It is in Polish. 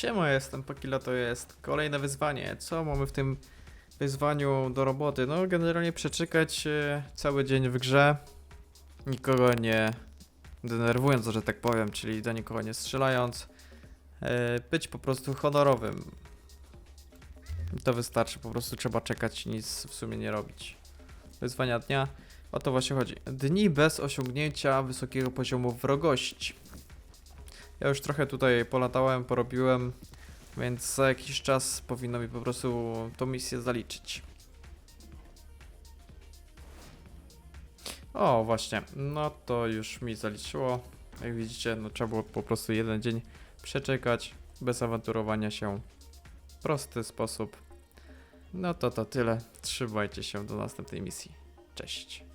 Siema, jestem Pokila, to jest kolejne wyzwanie. Co mamy w tym wyzwaniu do roboty? No, generalnie przeczekać e, cały dzień w grze, nikogo nie denerwując, że tak powiem, czyli do nikogo nie strzelając, e, być po prostu honorowym. To wystarczy, po prostu trzeba czekać nic w sumie nie robić. Wyzwania dnia, o to właśnie chodzi. Dni bez osiągnięcia wysokiego poziomu wrogości. Ja już trochę tutaj polatałem, porobiłem, więc za jakiś czas powinno mi po prostu tą misję zaliczyć. O, właśnie, no to już mi zaliczyło. Jak widzicie, no trzeba było po prostu jeden dzień przeczekać, bez awanturowania się. Prosty sposób. No to to tyle. Trzymajcie się do następnej misji. Cześć.